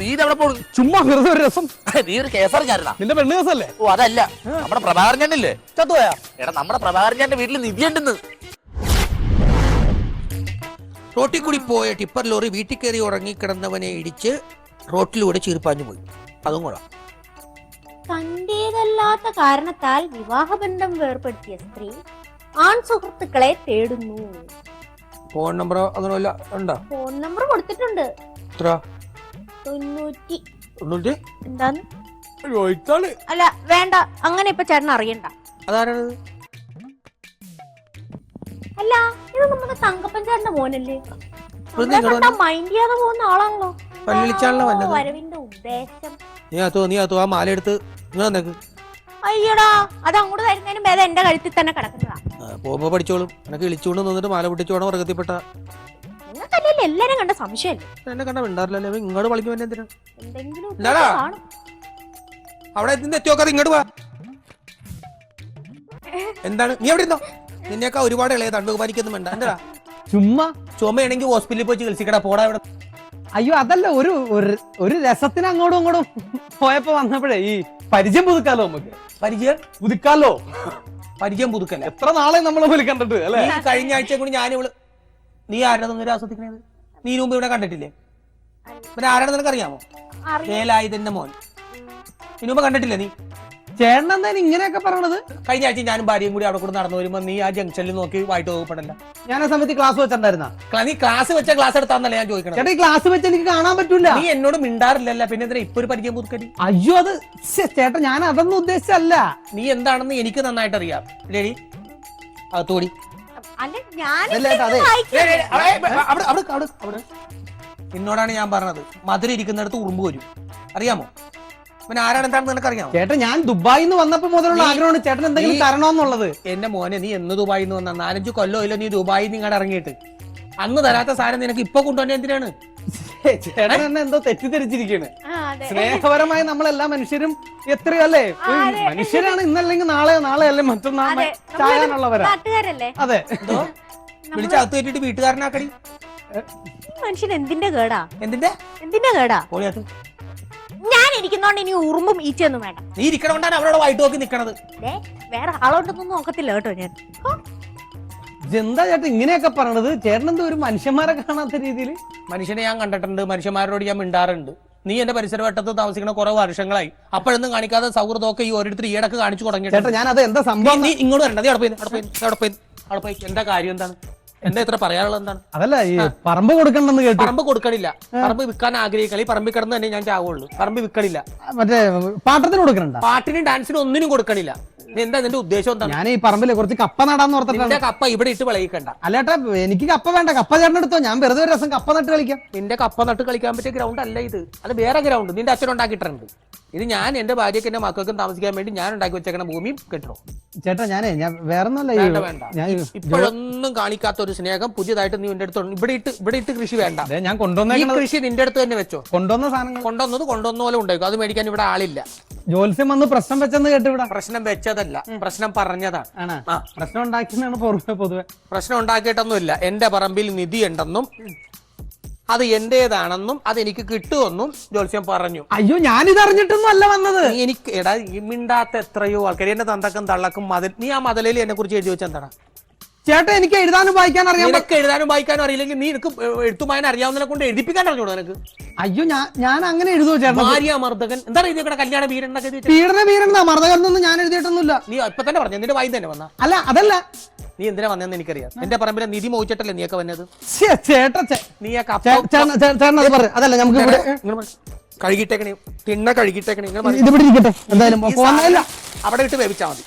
നീ ഇത് എവിടെ ചുമ്മാ വെറുതെ ഒരു രസം. നീ ഒരു കേസറിഞ്ഞായിരുന്നാ നിന്റെ പെണ്ണ് കേസല്ലേ? ഓ അതല്ല. നമ്മുടെ പ്രഭാകരൻ ചേട്ടനില്ലേ? ചത്തുപോയാ? എടാ നമ്മുടെ പ്രഭാകരൻ ചേട്ടന്റെ വീട്ടിൽ നിധി ഉണ്ടെന്ന് റോട്ടിൽ കൂടി പോയ ടിപ്പർ ലോറി വീട്ടിൽ കയറി ഉറങ്ങിക്കിടന്നവനെ ഇടിച്ച് റോട്ടിലൂടെ ചീർപ്പാഞ്ഞു പോയി. അതും കൂടാ തന്റേതല്ലാത്ത കാരണത്താൽ വിവാഹബന്ധം വേർപ്പെടുത്തിയ സ്ത്രീ ആൺ സുഹൃത്തുക്കളെ തേടുന്നു. ഫോൺ നമ്പറോ അതൊന്നുമില്ല ഉണ്ടോ? ഫോൺ നമ്പർ കൊടുത്തിട്ടുണ്ട്. എത്ര? തൊണ്ണൂറ്റി തൊണ്ണൂറ്റി? എന്താന്ന് ചോദിച്ചാൽ അല്ല വേണ്ട. അങ്ങനെ ഇപ്പൊ ചേട്ടൻ അറിയണ്ട. അതാരാണത് അല്ല ഇത് നമ്മുടെ തങ്കപ്പൻ ചേട്ടന്റെ മോനല്ലേ? മൈൻഡ് ചെയ്യാതെ പോകുന്ന ആളാണല്ലോ. എന്താണോ. വരവിന്റെ ഉദ്ദേശം. നീ അത്തോ നീ അത്തോ ആ മാല എടുത്ത് നിങ്ങൾ നിനക്ക് അയ്യടാ അത് അങ്ങോട്ട് തരുന്നതിനും ഭേദം എന്റെ കഴുത്തിൽ തന്നെ കിടക്കുന്നതാ. പോകുമ്പോ പഠിച്ചോളും. എനക്ക് ഇളിച്ചുകൊണ്ട് നിന്നിട്ട് മാല പൊട്ടിച്ചോണം ഉറക്കത്തിൽപ്പെട്ട നിങ്ങൾക്കല്ലേ എല്ലാരും കണ്ട സംശയമല്ലേ എന്നെ കണ്ട മിണ്ടാറില്ലല്ലേ ഇങ്ങോട്ട് വിളിക്കും എന്നെ എന്തിനാ? എന്തെങ്കിലും എന്താടാ? ഉദ്ദേശം കാണും. അവിടെ നിന്ന് എത്തിയോക്കാതെ ഇങ്ങോട്ട് വാ. എന്താണ്? നീ എവിടെ ഇരുന്നോ? നിന്നെയൊക്കെ ഒരുപാട് ഇളയ തണ്ടു പാലിക്കൊന്നും വേണ്ട. എന്താ ചുമ്മാ. ചുമയാണെങ്കിൽ ഹോസ്പിറ്റലിൽ പോയി ചികിത്സിക്കടാ. പോടാ ഇവിടെ. അയ്യോ അതല്ല ഒരു ഒരു- ഒരു രസത്തിന് അങ്ങോട്ടും ഇങ്ങോട്ടും പോയപ്പോ വന്നപ്പോഴേ ഈ പരിചയം പുതുക്കാലോ നമുക്ക്? പരിചയം? പുതുക്കാലോ? പരിചയം പുതുക്കല്ലേ. എത്ര നാളെ നമ്മളെ പോലെ കണ്ടിട്ട് അല്ലെ? നീ കഴിഞ്ഞ ആഴ്ച കൂടി ഞാൻ ഇവൾ നീ ആരുടെ നിങ്ങൾ ആസ്വദിക്കണേ നീ മുമ്പ് ഇവിടെ കണ്ടിട്ടില്ലേ? പിന്നെ ആരാണ് നിനക്ക് അറിയാമോ? അറിയാം. വേലായുധന്റെ മോൻ. ഇനി മുമ്പ് കണ്ടിട്ടില്ലേ നീ? ചേട്ടൻ എന്താ ഇങ്ങനെയൊക്കെ പറയണത്? കഴിഞ്ഞ ആഴ്ച ഞാനും ഭാര്യയും കൂടി അവിടെ കൂടെ നടന്നു വരുമ്പോ നീ ആ ജംഗ്ഷനിൽ നോക്കി വായിട്ട് പോകപ്പെടല്ല ഞാൻ ആ സമയത്ത് ക്ലാസ് വെച്ചിട്ടുണ്ടായിരുന്ന? നീ ക്ലാസ് വെച്ച ക്ലാസ് എടുത്താന്നല്ല ഞാൻ ചോദിക്കണം ചേട്ടാ ക്ലാസ് വെച്ച് എനിക്ക് കാണാൻ പറ്റൂല. നീ എന്നോട് മിണ്ടാറില്ലല്ല പിന്നെ എന്തിനാ ഇപ്പൊ ഒരു പരിചയം പുതുക്കടി അയ്യോ അത് ചേട്ടാ ഞാൻ അതൊന്നും ഉദ്ദേശിച്ചല്ല നീ എന്താണെന്ന് എനിക്ക് നന്നായിട്ട് അറിയാം രേടി അകത്തോടി എന്നോടാണ് ഞാൻ പറഞ്ഞത്. മധുര ഇരിക്കുന്നിടത്ത് ഉറുമ്പ് വരും. അറിയാമോ? പിന്നെ ആരാണ് എന്താണെന്ന് നിനക്ക് അറിയാമോ? ചേട്ടൻ ഞാൻ ദുബായിൽ നിന്ന് വന്നപ്പോ മുതലുള്ള ആഗ്രഹമാണ് ചേട്ടൻ എന്തെങ്കിലും തരണോന്നുള്ളത് തരണമെന്നുള്ളത് എന്റെ മോനെ നീ എന്ന് ദുബായിൽ നിന്ന് വന്ന? നാലഞ്ച് കൊല്ലോ ഇല്ല നീ ദുബായി നിങ്ങടെ ഇറങ്ങിയിട്ട്. അന്ന് തരാത്ത സാധനം നിനക്ക് ഇപ്പൊ കൊണ്ടുവന്നെ എന്തിനാണ്? ചേട്ടൻ എന്നെ എന്തോ അതെ. സ്നേഹപരമായി നമ്മളെല്ലാ മനുഷ്യരും എത്രയല്ലേ? മനുഷ്യരാണ് ഇന്നല്ലെങ്കിൽ നാളെ നാളെ അല്ലേ മറ്റന്നാൾ അതെ. ചായാനുള്ളവരാ അതെ. എന്തോ? വിളിച്ച് അകത്ത് കയറ്റിട്ട് വീട്ടുകാരനാക്കടി. മനുഷ്യൻ എന്തിന്റെ കേടാ? എന്തിന്റെ? എന്തിന്റെ കേടാ? പോളിയത്ത് ഞാൻ ഇരിക്കുന്നോണ്ട് ഇനി ഉറുമ്പും ഈച്ചയൊന്നും വേണ്ട. നീ ഇരിക്കണോണ്ടാണ് അവരോട് വൈറ്റ് നോക്കി നിക്കണത്. ദേ, വേറെ ആളോട്ടൊന്നും നോക്കത്തില്ല കേട്ടോ ഞാൻ. എന്താ ചേട്ടൻ ഇങ്ങനെയൊക്കെ പറയണത്? ചേട്ടൻ എന്തോ ഒരു മനുഷ്യന്മാരെ കാണാത്ത രീതിയിൽ മനുഷ്യനെ ഞാൻ കണ്ടിട്ടുണ്ട്. മനുഷ്യന്മാരോട് ഞാൻ മിണ്ടാറുണ്ട്. നീ എന്റെ പരിസരവട്ടത്ത് താമസിക്കുന്ന കുറെ വർഷങ്ങളായി. അപ്പോഴൊന്നും കാണിക്കാതെ സൗഹൃദമൊക്കെ ഈ ഓരോരുത്തർ ഈടക്ക് കാണിച്ചു തുടങ്ങി തുടങ്ങിയിട്ടുണ്ട്. ഞാൻ അത് എന്താ സംഭവം? നീ ഇങ്ങോട്ട് വരണ്ട. നീ അവിടെ പോയി അവിടെ പോയി അവിടെ പോയി അവിടെ പോയി. എന്താ കാര്യം? എന്താണ്? എന്താ ഇത്ര പറയാനുള്ളത് എന്താണ്? അതല്ല ഈ പറമ്പ് കൊടുക്കണ്ടെന്ന് കേട്ടു. പറമ്പ് കൊടുക്കണില്ല. പറമ്പ് വിൽക്കാൻ ആഗ്രഹിക്കണം ഈ പറമ്പിൽ കിടന്ന് തന്നെ ഞാൻ ചാവുള്ളൂ. പറമ്പ് വിൽക്കണില്ല. മറ്റേ പാട്ടത്തിന് കൊടുക്കണ്ട പാട്ടിനും ഡാൻസിനും ഒന്നിനും കൊടുക്കണില്ല. നീ എന്താ നിന്റെ ഉദ്ദേശം എന്താ ഞാൻ ഈ പറമ്പിൽ കുറച്ച് കപ്പ നടാന്ന് ഓർത്തിട്ടാണ്. നിന്റെ കപ്പ ഇവിടെ ഇട്ട് വിളയിക്കണ്ട. അല്ലേട്ടാ എനിക്ക് കപ്പ വേണ്ട. കപ്പ ചേർന്നെടുത്തോ ഞാൻ വെറുതെ ഒരു രസം കപ്പ നട്ട് കളിക്കാം. നിന്റെ കപ്പ നട്ട് കളിക്കാൻ പറ്റിയ ഗ്രൗണ്ട് അല്ല ഇത്. അത് വേറെ ഗ്രൗണ്ട് നിന്റെ അച്ഛൻ ഉണ്ടാക്കിയിട്ടുണ്ട്. ഇത് ഞാൻ എന്റെ ഭാര്യയ്ക്ക് എന്റെ മക്കൾക്കും താമസിക്കാൻ വേണ്ടി ഞാൻ ഉണ്ടാക്കി വെച്ചേക്കണ ഭൂമി കെട്ടണോ ചേട്ടാ ഞാനേ ഞാൻ വേറെ വേണ്ട വേണ്ട. ഞാൻ ഇപ്പോഴൊന്നും കാണിക്കാത്ത ഒരു സ്നേഹം പുതിയതായിട്ട് നീ എന്റെ അടുത്ത് ഇവിടെ ഇട്ട് ഇവിടെ ഇട്ട് കൃഷി വേണ്ട. ഞാൻ ഈ കൊണ്ടുവന്നേക്കണത് കൃഷി നിന്റെ അടുത്ത് തന്നെ വെച്ചോ. കൊണ്ടുവന്ന സാധനം കൊണ്ടുവന്നത് കൊണ്ടുവന്ന പോലെ ഉണ്ടായിരിക്കും. അത് മേടിക്കാൻ ഇവിടെ ആളില്ല. ജോത്സ്യം വന്ന് പ്രശ്നം വെച്ചെന്ന് കേട്ടു ഇവിടെ. പ്രശ്നം വെച്ചതല്ല. പ്രശ്നം പറഞ്ഞതാണ്. ആണ്? ആ. പ്രശ്നം ഉണ്ടാക്കുന്നതാണ് പൊറമെ പൊതുവെ. പ്രശ്നം ഉണ്ടാക്കിയിട്ടൊന്നുമില്ല. എന്റെ പറമ്പിൽ നിധി ഉണ്ടെന്നും അത് എന്റേതാണെന്നും അത് എനിക്ക് കിട്ടുമെന്നും ജോത്സ്യം പറഞ്ഞു. അയ്യോ ഞാനിത് അറിഞ്ഞിട്ടൊന്നും അല്ല വന്നത്. എനിക്ക് എടാ ഈ മിണ്ടാത്ത എത്രയോ ആൾക്കാർ എന്റെ തന്തക്കും തള്ളക്കും മതിൽ നീ ആ മതിലയിൽ എന്നെ കുറിച്ച് എഴുതി വെച്ചെന്താണ് ചേട്ടാ എനിക്ക് എഴുതാനും വായിക്കാൻ അറിയാം നിനക്ക് എഴുതാനും വായിക്കാനും അറിയില്ലെങ്കിൽ നീ എനിക്ക് എഴുത്തുമായി അറിയാവുന്നതിനെ കൊണ്ട് എഴുതിപ്പിക്കാൻ അറിഞ്ഞോ നിനക്ക്. അയ്യോ ഞാൻ ഞാൻ അങ്ങനെ എഴുതുമോ ചേട്ടൻ? ഭാര്യ മർദ്ദകൻ. എന്താണ് വെക്കണ കല്യാണ വീരനൊക്കെ പീഡന വെച്ചേ? മർദ്ദകൻ വീരനാ ഞാൻ എഴുതിയിട്ടൊന്നുമില്ല. നീ ഇപ്പൊ തന്നെ പറഞ്ഞു? നിന്റെ വായി തന്നെ വന്നാ. അല്ല അതല്ല. നീ എന്തിനാ വന്നതെന്ന് എനിക്കറിയാം. എന്റെ പറമ്പിലെ നിധി മോഹിച്ചിട്ടല്ലേ നീയൊക്കെ വന്നത്? ചേട്ടാ ഒക്കെ ചേട്ടൻ ചേട്ടൻ അതല്ല നമുക്ക് ഇവിടെ. കഴുകിട്ടേക്കണേ തിണ്ണ കഴുകിട്ടേക്കണേ. ഇത് ഇവിടെ ഇരിക്കട്ടെ എന്തായാലും പോകുന്നില്ല അവിടെ ഇട്ട് വേവിച്ചാ മതി.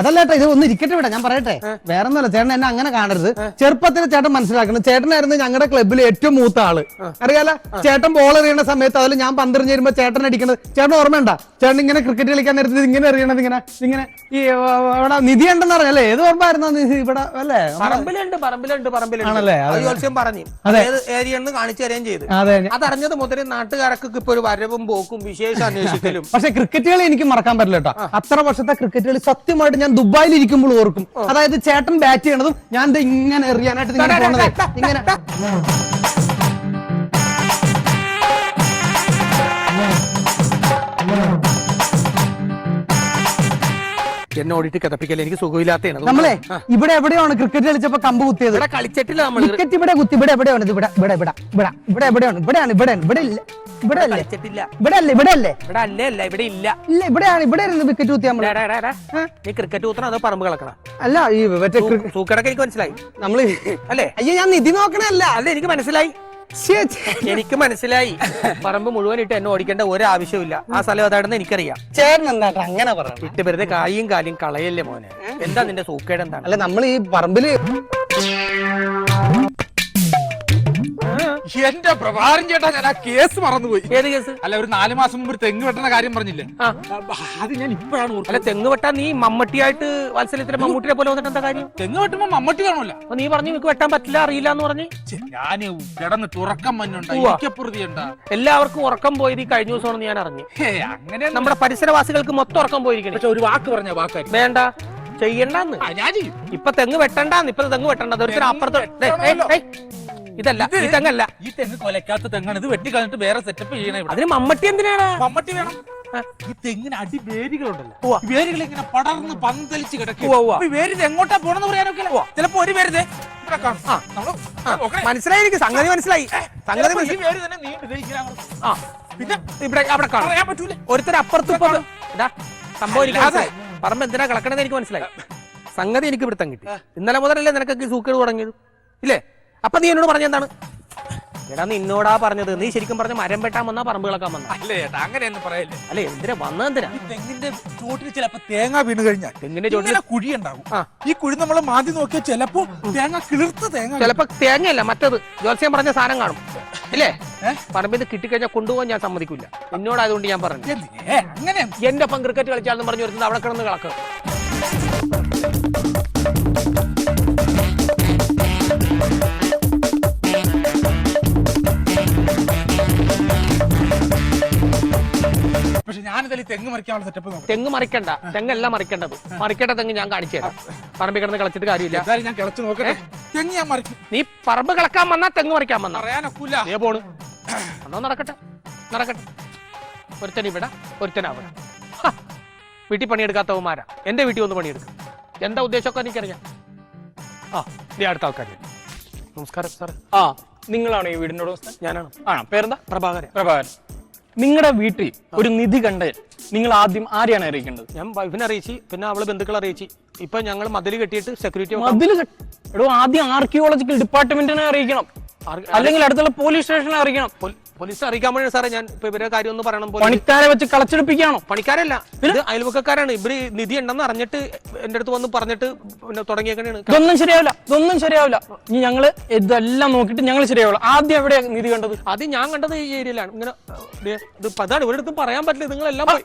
അതല്ല ചേട്ടാ ഇത് ഒന്ന് ഇരിക്കട്ടെ ഇവിടെ ഞാൻ പറയട്ടെ. വേറെ ഒന്നല്ല ചേട്ടൻ എന്നെ അങ്ങനെ കാണരുത്. ചെറുപ്പത്തിന് ചേട്ടൻ മനസ്സിലാക്കണം. ചേട്ടനായിരുന്നു ഞങ്ങളുടെ ക്ലബ്ബിലെ ഏറ്റവും മൂത്ത ആൾ. അറിയാലോ? ചേട്ടൻ ബോൾ എറിയുന്ന സമയത്ത് അതിൽ ഞാൻ പന്തെറിഞ്ഞ് വരുമ്പോ ചേട്ടൻ അടിക്കുന്നത് ചേട്ടൻ ഓർമ്മയുണ്ട? ചേട്ടൻ ഇങ്ങനെ ക്രിക്കറ്റ് കളിക്കാൻ നേരത്തെ ഇങ്ങനെ എറിയണത് ഇങ്ങനെ ഇങ്ങനെ ഈ ഇവിടെ നിധി ഉണ്ടെന്ന് അറിയാലേ ഏത് ഓർമ്മയായിരുന്നു ഇവിടെ? അല്ലേ? പറമ്പിലുണ്ട് പറമ്പിലുണ്ട് പറമ്പിലുണ്ട്. ആണല്ലേ? പറഞ്ഞു. അതെ. ഏരിയ കാണിച്ചു തരുകയും ചെയ്തു. അതെ. അതറിഞ്ഞത് മുതലേ നാട്ടുകാരൊക്കെ ഇപ്പൊ ഒരു വരവും പോക്കും വിശേഷ അന്വേഷിക്കലും പക്ഷെ ക്രിക്കറ്റുകൾ എനിക്ക് മറക്കാൻ പറ്റില്ല കേട്ടോ. അത്ര വർഷത്തെ ക്രിക്കറ്റുകൾ സത്യമായിട്ട് ഞാൻ ദുബായിൽ ഇരിക്കുമ്പോൾ ഓർക്കും അതായത് ചേട്ടൻ ബാറ്റ് ചെയ്യണതും ഞാൻ ഇങ്ങനെ എറിയാനായിട്ട് ഇങ്ങനെ എന്നെ ഓടിട്ട് കിതപ്പിക്കല്ലേ? എനിക്ക് സുഖമില്ലാത്തതാണ്. നമ്മളെ ഇവിടെ എവിടെയാണ് ക്രിക്കറ്റ് കളിച്ചപ്പോ കമ്പ് കുത്തിയത്? ഇവിടെ കളിച്ചിട്ടില്ല നമ്മൾ ക്രിക്കറ്റ് ഇവിടെ കുത്തി ഇവിടെ എവിടെയാണ് ഇത്? ഇവിടെ ഇവിടെ ഇവിടെ ഇവിടെ ഇവിടെ എവിടെയാണ്? ഇവിടെയാണ് ഇവിടെ ഇവിടെ ഇല്ല. ഇവിടെ അല്ലേ? ഇവിടെ അല്ലേ ഇവിടെ അല്ലേ? ഇവിടെ അല്ലേ അല്ല ഇവിടെ ഇല്ല. ഇല്ല ഇവിടെയാണ് ഇവിടെ ഇരുന്ന് വിക്കറ്റ് കുത്തി നമ്മൾ. എടാ, എടാ, എടാ. നീ ക്രിക്കറ്റ് കൂത്തണം അതോ പറമ്പ് കളക്കണം? അല്ല ഈ മറ്റേ ക്രി- എനിക്ക് മനസ്സിലായി. നമ്മൾ അല്ലേ? അയ്യോ ഞാൻ നിധി നോക്കണല്ല അല്ല എനിക്ക് മനസ്സിലായി. എനിക്ക് മനസ്സിലായി. പറമ്പ് മുഴുവൻ ഇട്ട് എന്നെ ഓടിക്കേണ്ട ഒരു ആവശ്യമില്ല ആ സ്ഥലം അതാണെന്ന് എനിക്കറിയാം. ചേട്ടൻ അങ്ങനെ പറഞ്ഞു ഇട്ട് വെറുതെ കായും കാലും കളയല്ലേ മോനെ? എന്താ നിന്റെ സൂക്കേട് എന്താണ്? അല്ല നമ്മൾ ഈ പറമ്പിൽ എന്റെ പ്രഭാരം ചേട്ടാ ഞാൻ ആ കേസ് മറന്നുപോയി. ഏത് കേസ്? അല്ല ഒരു നാല് മാസം മുമ്പ് ഒരു തെങ്ങ് വെട്ടുന്ന കാര്യം പറഞ്ഞില്ലേ? ആ. അത് ഞാൻ ഇപ്പോഴാണ് ഓർത്തത് അല്ല തെങ്ങ് വെട്ടാൻ നീ മമ്മട്ടിയായിട്ട് വാത്സല്യത്തിലെ മമ്മൂട്ടിയെ പോലെ വന്നിട്ട് എന്താ കാര്യം? തെങ്ങ് വെട്ടുമ്പോ മമ്മട്ടി വേണമല്ല അപ്പൊ നീ പറഞ്ഞു നിനക്ക് വെട്ടാൻ പറ്റില്ല അറിയില്ല എന്ന് പറഞ്ഞ്? ഞാൻ കിടന്ന് തുറക്കം മഞ്ഞുണ്ട ഉവ്വ. ഇരിക്കപ്പുറതിയുണ്ട എല്ലാവർക്കും ഉറക്കം പോയത് ഈ കഴിഞ്ഞ ദിവസമാണെന്ന് ഞാൻ അറിഞ്ഞു. ഹേ അങ്ങനെ നമ്മുടെ പരിസരവാസികൾക്ക് മൊത്തം ഉറക്കം പോയിരിക്കണം. പക്ഷെ ഒരു വാക്ക് പറഞ്ഞ വാക്കാരി വേണ്ട. ചെയ്യണ്ടെന്ന്. ഞാൻ ചെയ്യും. ഇപ്പൊ തെങ്ങ് വെട്ടണ്ടാന്ന്. ഇപ്പൊ തെങ്ങ് വെട്ടണ്ട ഒരു അപ്പുറത്ത് ദേ, ഏയ്, ഏയ്. ഇതല്ല ഈ തെങ്ങല്ല ഈ തെങ്ങ് കൊലക്കാത്ത തെങ്ങാണ്. ഇത് വെട്ടി കളഞ്ഞിട്ട് വേറെ സെറ്റപ്പ് ചെയ്യണേ ഇവിടെ. അതിന് മമ്മട്ടി എന്തിനാണ്? മമ്മട്ടി വേണം. ഈ തെങ്ങിന് അടി വേരുകളുണ്ടല്ലോ ഉവ്വ. വേരുകൾ ഇങ്ങനെ പടർന്ന് പന്തലിച്ച് കിടക്കും. ഉവ്വ, ഉവ്വ. അപ്പൊ ഈ വേര് ഇത് എങ്ങോട്ടാ പോണെന്ന് പറയാനൊക്കെ ചിലപ്പോ ഒരു വേര് ദേ ഇവിടെ കാണും. ആ. നമ്മൾ ആ, നോക്കണേ. മനസ്സിലായി എനിക്ക്. സംഗതി മനസ്സിലായി. സംഗതി ചിലപ്പോ ഈ മനസ്സിലായി. വേര് തന്നെ നീണ്ടു ദേ ഇങ്ങനെ അങ്ങോട്ട്. ആ. പിന്നെ ഇവിടെ അവിടെ കാണാം. പറയാൻ പറ്റൂല. ഒരുത്തർ അപ്പുറത്ത് ഇപ്പുറത്ത്. ഇതാ സംഭവം എനിക്ക് അല്ലാതെ. മനസ്സിലായി. പറമ്പ് എന്തിനാ കിടക്കണെന്ന് എനിക്ക് മനസ്സിലായി. സംഗതി എനിക്ക് പിടുത്തം കിട്ടി. ഇന്നലെ മുതലല്ലേ നിനക്കൊക്കെ സൂക്കേട് തുടങ്ങിയത്? ഇല്ലേ? അപ്പൊ നീ എന്നോട് പറഞ്ഞ എന്താണ്? എടാ നിന്നോടാ പറഞ്ഞത്. നീ ശരിക്കും പറഞ്ഞ മരം വെട്ടാൻ വന്നാ പറമ്പ് കിളക്കാൻ വന്ന അല്ലേ ചേട്ടാ അങ്ങനെയൊന്നും പറയല്ലേ? അല്ലെ എന്തിനാ വന്നത് എന്തിനാ? ഈ തെങ്ങിന്റെ ചോട്ടിൽ ചിലപ്പോ തേങ്ങ വീണ് കഴിഞ്ഞാൽ തെങ്ങിന്റെ ചോട്ടിൽ? കുഴി ഉണ്ടാവും ആ. ഈ കുഴി നമ്മൾ മാറ്റി നോക്കിയാൽ ചിലപ്പോ തേങ്ങ കിളിർത്ത തേങ്ങ ചിലപ്പോ തേങ്ങയല്ല മറ്റത്. ജോത്സ്യം പറഞ്ഞ സാധനം കാണും. അല്ലേ? പറമ്പിൽ നിന്ന് കിട്ടിക്കഴിഞ്ഞാൽ കൊണ്ടുപോകാൻ ഞാൻ സമ്മതിക്കില്ല എന്നോടായതുകൊണ്ട് ഞാൻ പറഞ്ഞു. എന്തിനേ? അങ്ങനെ. എന്റെ ഒപ്പം ക്രിക്കറ്റ് കളിച്ചാലും പറഞ്ഞു വരുന്നത് അവിടെ കിടന്ന് കളക്ക് പക്ഷെ ഞാനിതിൽ തെങ്ങ് മറിക്കാനുള്ള സെറ്റപ്പ് നോക്കാം തെങ്ങ് മറിക്കണ്ട. തെങ്ങല്ല മറിക്കേണ്ടത്. മറിക്കേണ്ട തെങ്ങ് ഞാൻ കാണിച്ചു തരാം. പറമ്പിൽ കിടന്ന് കളിച്ചിട്ട് കാര്യമില്ല. എന്തായാലും ഞാൻ കിളച്ച് നോക്കട്ടെ. തെങ്ങ് ഞാൻ മറിക്കും. നീ പറമ്പ് കളക്കാൻ വന്നാ തെങ്ങ് മറിക്കാൻ വന്നാ. പറയാനൊക്കില്ല നീ പോണ്. അന്നോ നടക്കട്ടെ. നടക്കട്ടെ. ഒരുത്തൻ ഇവിടെ ഒരുത്തൻ അവിടെ. വീട്ടിൽ പണിയെടുക്കാത്തവന്മാരാ. എന്റെ വീട്ടിൽ ഒന്ന് പണിയെടുക്കും. എന്താ ഉദ്ദേശമൊക്കെ എനിക്കറിയാം. ആ നീ അടുത്ത ആൾക്കാർ നമസ്കാരം സാർ ആ നിങ്ങളാണോ ഈ വീടിനോട് ഞാനാണ്? ആണോ? പേരെന്താ? പ്രഭാകരൻ. പ്രഭാകരൻ. നിങ്ങളുടെ വീട്ടിൽ ഒരു നിധി കണ്ട് നിങ്ങൾ ആദ്യം ആരെയാണ് അറിയിക്കേണ്ടത്? ഞാൻ വൈഫിനെ അറിയിച്ചു പിന്നെ അവൾ ബന്ധുക്കളെ അറിയിച്ചു. ഇപ്പൊ ഞങ്ങൾ മതിൽ കെട്ടിയിട്ട് സെക്യൂരിറ്റി മതിൽ എടോ ആദ്യം ആർക്കിയോളജിക്കൽ ഡിപ്പാർട്ട്മെന്റിനെ അറിയിക്കണം. അല്ലെങ്കിൽ അടുത്തുള്ള പോലീസ് സ്റ്റേഷനെ അറിയിക്കണം. പോലീസ് അറിയിക്കാൻ വേണ്ടി സാറേ? ഞാൻ ഇപ്പൊ ഇവരെ കാര്യം ഒന്ന് പറയണം പണിക്കാരെ വെച്ച് കളച്ചെടുപ്പിക്കുകയാണോ? പണിക്കാരല്ല. ഇത് അയൽവക്കക്കാരാണ്. ഇവർ നിധി ഉണ്ടെന്ന് അറിഞ്ഞിട്ട് എന്റെ അടുത്ത് വന്ന് പറഞ്ഞിട്ട് പിന്നെ തുടങ്ങിയേക്കണേണ്. ഇതൊന്നും ശരിയാവില്ല. ഇതൊന്നും ശരിയാവില്ല. ഇനി ഞങ്ങൾ ഇതെല്ലാം നോക്കിയിട്ട് ഞങ്ങൾ ശരിയാവില്ല ആദ്യം എവിടെ നിധി കണ്ടത്? അത് ഞാൻ കണ്ടത് ഈ ഏരിയയിലാണ്. ഇങ്ങനെ ദേ, ഇത് ഇപ്പൊ അതാണ്. ഇവരുടെ അടുത്തും പറയാൻ പറ്റില്ല. നിങ്ങളെല്ലാം പോയി.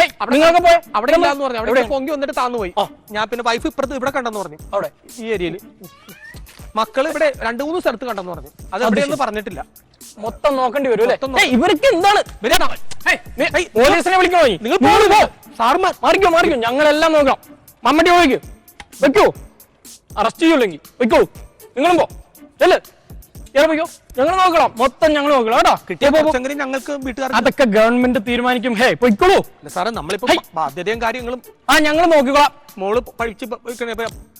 ഏയ് നിങ്ങൾക്ക് പോയ. അവിടെ ഇല്ലാന്ന് പറഞ്ഞു. അവിടെ പൊങ്കി വന്നിട്ട് താന്നു പോയി. ഞാൻ പിന്നെ വൈഫ് ഇപ്പുറത്ത് ഇവിടെ കണ്ടെന്ന് പറഞ്ഞു. അവിടെ. ഈ ഏരിയയിൽ മക്കൾ ഇവിടെ രണ്ടു മൂന്ന് സ്ഥലത്ത് കണ്ടെന്ന് പറഞ്ഞു. അത് എവിടെയൊന്നും പറഞ്ഞിട്ടില്ല. മൊത്തം നോക്കേണ്ടി വരും അല്ലേ? ഇവർക്ക് എന്താണ്? പോലീസിനെ വിളിക്കണോ? നിങ്ങൾ നിങ്ങൾ പോ. സാർമാർ മാറിക്കോ മാറിക്കോ. ഞങ്ങളെല്ലാം നോക്കാം മമ്മട്ടി പോയിക്കോ. വെക്കോ. അറസ്റ്റ് ചെയ്യൂല്ലെങ്കിൽ. വെക്കോ. നിങ്ങളും പോ. പോയിക്കോ. ഞങ്ങൾ നോക്കണം. മൊത്തം ഞങ്ങൾ നോക്കണം കേട്ടോ. കിട്ടിയ ഞങ്ങൾക്ക് വീട്ടുകാർ അതൊക്കെ ഗവൺമെന്റ് തീരുമാനിക്കും. ഹേ പൊയ്ക്കോളൂ. സാറേ നമ്മളിപ്പോ. ബാധ്യതയും കാര്യങ്ങളും ആ ഞങ്ങൾ നോക്കിക്കോളാം. മോൾ പഠിച്ച്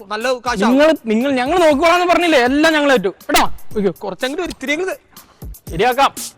നല്ല കാശ് നിങ്ങൾ നിങ്ങൾ ഞങ്ങൾ നോക്കിക്കോളാന്ന് പറഞ്ഞില്ലേ? എല്ലാം ഞങ്ങൾ ഏറ്റു കേട്ടോ. കുറച്ചെങ്കിലും ഒരു Idea Cup.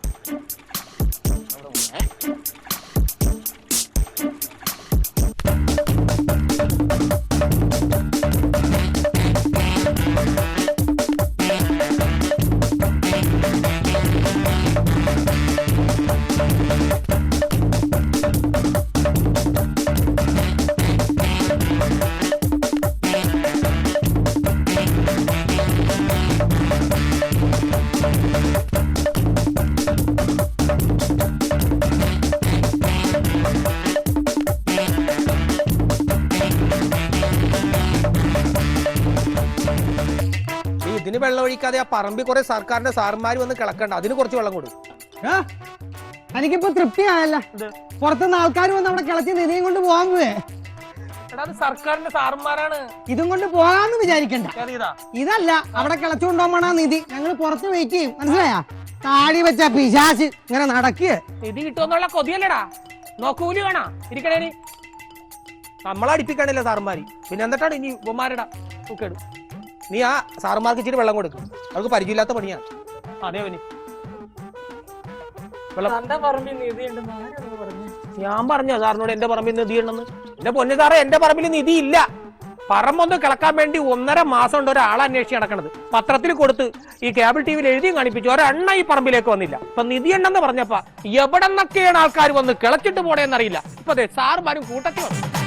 ഇതിന് വെള്ളം ഒഴിക്കാതെ ആ പറമ്പിൽ കുറെ സർക്കാരിന്റെ സാർമാർ വന്ന് കിളക്കണ്ട. അതിന് കുറച്ച് വെള്ളം കൊടുക്കും. ആ, എനിക്കിപ്പോ തൃപ്തിയായല്ല. പുറത്തുനിന്ന് ആൾക്കാർ വന്ന് അവിടെ കിളച്ച് നിധിയും കൊണ്ട് പോകാൻ അത് സർക്കാരിന്റെ സാർമാരാണ് ഇതും കൊണ്ട് പോകാന്ന് വിചാരിക്കണ്ട. ഇതല്ല അവിടെ കിളച്ചുകൊണ്ടോമണ നിധി. ഞങ്ങൾ പുറത്ത് വെയിറ്റ് ചെയ്യും. മനസ്സിലായാ? താടി വെച്ച പിശാച്ച് ഇങ്ങനെ നടക്കുക നിധി കിട്ടുമെന്നുള്ള കൊതിയല്ലടാ. നോക്കൂലി വേണ. ഇരിക്കണേ നമ്മളടിപ്പിക്കണില്ല സാറുമാര്. പിന്നെ എന്നിട്ടാണ് ഇനി ഉപമാരടാ കേട് നീ ആ സാറുമാർക്ക് ഇച്ചിരി വെള്ളം കൊടുക്കും. അവർക്ക് പരിചയമില്ലാത്ത പണിയാണ് അതെ അവന്. വെള്ളം. ഞാൻ പറഞ്ഞ. സാറിനോട് എന്റെ പറമ്പിൽ നിധി ഉണ്ടെന്ന് എന്റെ പൊന്നു സാറേ എന്റെ പറമ്പിൽ നിധി ഇല്ല പറമ്പൊന്ന് കിളക്കാൻ വേണ്ടി ഒന്നര മാസം ഉണ്ട് ഒരാളെ അന്വേഷിച്ച് നടക്കണത്. പത്രത്തിൽ കൊടുത്ത് ഈ കേബിൾ ടി വിയിൽ എഴുതിയും കാണിപ്പിച്ചു. ഒരെണ്ണ ഈ പറമ്പിലേക്ക് വന്നില്ല. ഇപ്പൊ നിധി ഉണ്ടെന്ന് പറഞ്ഞപ്പ എവിടെന്നൊക്കെയാണ് ആൾക്കാർ വന്ന് കിളച്ചിട്ട് പോണേന്നറിയില്ല. ഇപ്പൊ അതെ സാറുമാരും കൂട്ടത്തിൽ വന്നു.